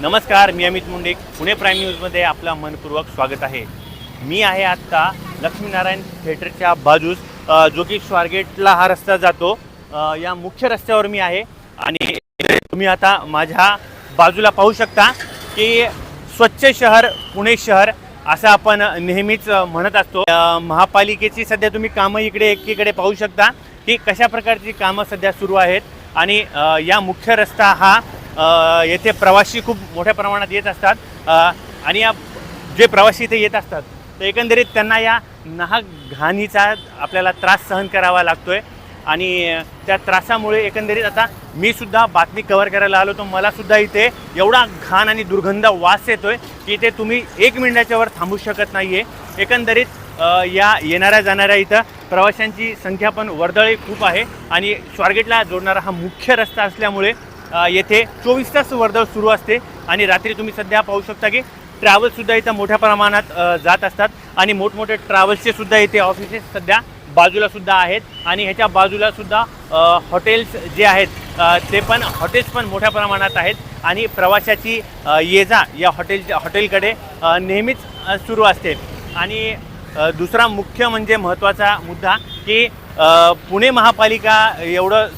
नमस्कार मी अमित मुंडे. पुणे प्राईम न्यूजमध्ये आपलं मनपूर्वक स्वागत आहे. मी आहे आत्ता लक्ष्मीनारायण थिएटरच्या बाजूस जो की स्वारगेटला हा रस्ता जातो. या मुख्य रस्त्यावर मी आहे आणि तुम्ही आता माझ्या बाजूला पाहू शकता की स्वच्छ शहर पुणे शहर असं आपण नेहमीच म्हणत असतो. महापालिकेची सध्या तुम्ही कामं इकडे एकीकडे पाहू शकता की कशा प्रकारची कामं सध्या सुरू आहेत आणि या मुख्य रस्ता हा येथे प्रवासी खूप मोठ्या प्रमाणात येत असतात. आणि या जे प्रवासी इथे येत असतात तर एकंदरीत त्यांना या नाहक घाणीचा आपल्याला त्रास सहन करावा लागतो आहे आणि त्या त्रासामुळे एकंदरीत आता मी सुद्धा बातमी कव्हर करायला आलो तर मलासुद्धा इथे एवढा घाण आणि दुर्गंध वास येतो आहे की इथे तुम्ही एक मिनिटाच्या वर थांबू शकत नाही आहे एकंदरीत या येणाऱ्या जाणाऱ्या इथं प्रवाशांची संख्या पण वर्दळी खूप आहे. आणि स्वारगेटला जोडणारा हा मुख्य रस्ता असल्यामुळे येथे चोवीस तास वर्दळ सुरू असते आणि रात्री तुम्ही सध्या पाहू शकता की ट्रॅव्हल्ससुद्धा इथं मोठ्या प्रमाणात जात असतात आणि मोठमोठे ट्रॅव्हल्सचे सुद्धा इथे ऑफिसेस सध्या बाजूला सुद्धा आहेत आणि ह्याच्या बाजूला सुद्धा हॉटेल्स जे आहेत ते पण हॉटेल्स पण मोठ्या प्रमाणात आहेत आणि प्रवाशाची ये जा या हॉटेल हॉटेलकडे नेहमीच सुरू असते. आणि दुसरा मुख्य म्हणजे महत्त्वाचा मुद्दा की पुणे महापालिका एवढं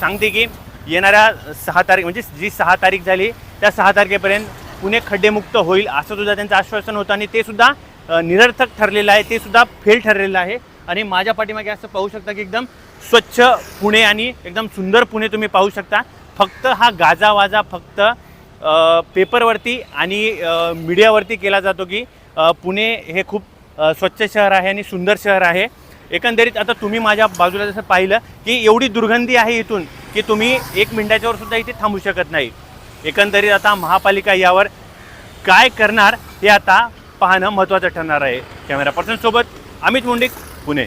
सांगते की येणाऱ्या सहा तारीख म्हणजे जी सहा तारीख झाली त्या सहा तारखेपर्यंत पुणे खड्डेमुक्त होईल असं सुद्धा त्यांचं आश्वासन होतं आणि ते सुद्धा निरर्थक ठरलेलं आहे ते सुद्धा फेल ठरलेलं आहे. आणि माझ्या पाठीमागे असं पाहू शकता की एकदम स्वच्छ पुणे आणि एकदम सुंदर पुणे तुम्ही पाहू शकता. फक्त हा गाजावाजा फक्त पेपरवरती आणि मीडियावरती केला जातो की पुणे हे खूप स्वच्छ शहर आहे आणि सुंदर शहर आहे. एकंदरीत आता तुम्ही माझ्या बाजूला जसं पाहिलं की एवढी दुर्गंधी आहे इथून की तुम्ही एक मिनिटाच्यावर सुद्धा इथे थांबू शकत नाही. एकंदरीत आता महापालिका यावर काय करणार हे आता पाहणं महत्त्वाचं ठरणार आहे. कॅमेरा पर्सनसोबत अमित मुंडिक पुणे.